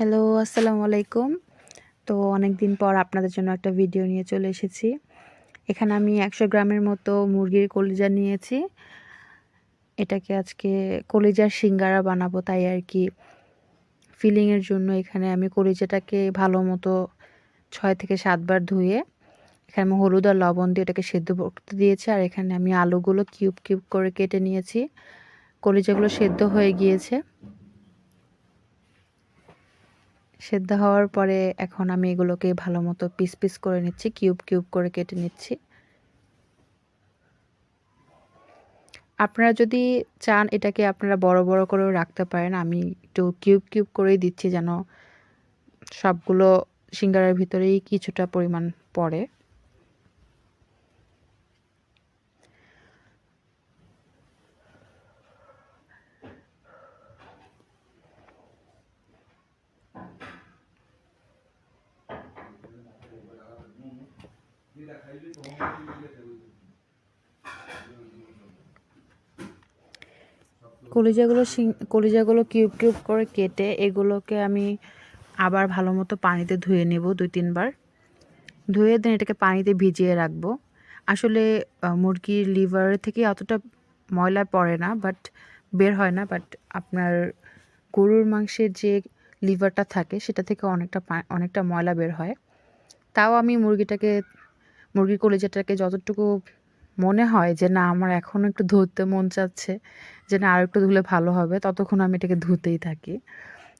Hello আসসালামু আলাইকুম। তো অনেক দিন পর আপনাদের জন্য একটা ভিডিও নিয়ে চলে এসেছি। এখানে আমি একশো গ্রামের মতো মুরগির কলিজা নিয়েছি। এটাকে আজকে কলিজার সিঙ্গারা বানাবো তাই আর কি। ফিলিংয়ের জন্য এখানে আমি কলিজাটাকে ভালো মতো ছয় থেকে সাতবার ধুয়ে, এখানে আমি হলুদ আর লবণ দিয়ে এটাকে সেদ্ধ করতে দিয়েছি। আর এখানে আমি আলুগুলো কিউব কিউব করে কেটে নিয়েছি। কলিজাগুলো সেদ্ধ হয়ে গিয়েছে। সেদ্ধ হওয়ার পরে এখন আমি এগুলোকে ভালো মতো পিস পিস করে নিচ্ছি, কিউব কিউব করে কেটে নিচ্ছি। আপনারা যদি চান এটাকে আপনারা বড় বড় করেও রাখতে পারেন, আমি একটু কিউব কিউব করেই দিচ্ছি যেন সবগুলো সিঙ্গারের ভিতরেই কিছুটা পরিমাণ পড়ে। কলিজাগুলো কলিজাগুলো কিউব কিউব করে কেটে এগুলোকে আমি আবার ভালো মতো পানিতে ধুয়ে নেব দুই, তিনবার। ধুয়ে দেন এটাকে পানিতে ভিজিয়ে রাখব। আসলে মুরগির লিভার থেকে অতটা ময়লা পড়ে না, বাট বের হয় না, বাট আপনার গরুর মাংসের যে লিভারটা থাকে, সেটা থেকে অনেকটা অনেকটা ময়লা বের হয়। তাও আমি মুরগিটাকে মুরগির কলিজাটাকে যতটুকু মনে হয় যে, না, আমার এখনও একটু ধুতে মন চাচ্ছে, যে না আর একটু ধুলে ভালো হবে, ততক্ষণ আমি এটাকে ধুতেই থাকি।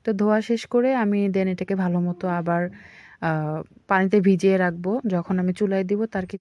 তো ধোয়া শেষ করে আমি দেন এটাকে ভালো মতো আবার পানিতে ভিজিয়ে রাখব। যখন আমি চুলায় দিব, তার কি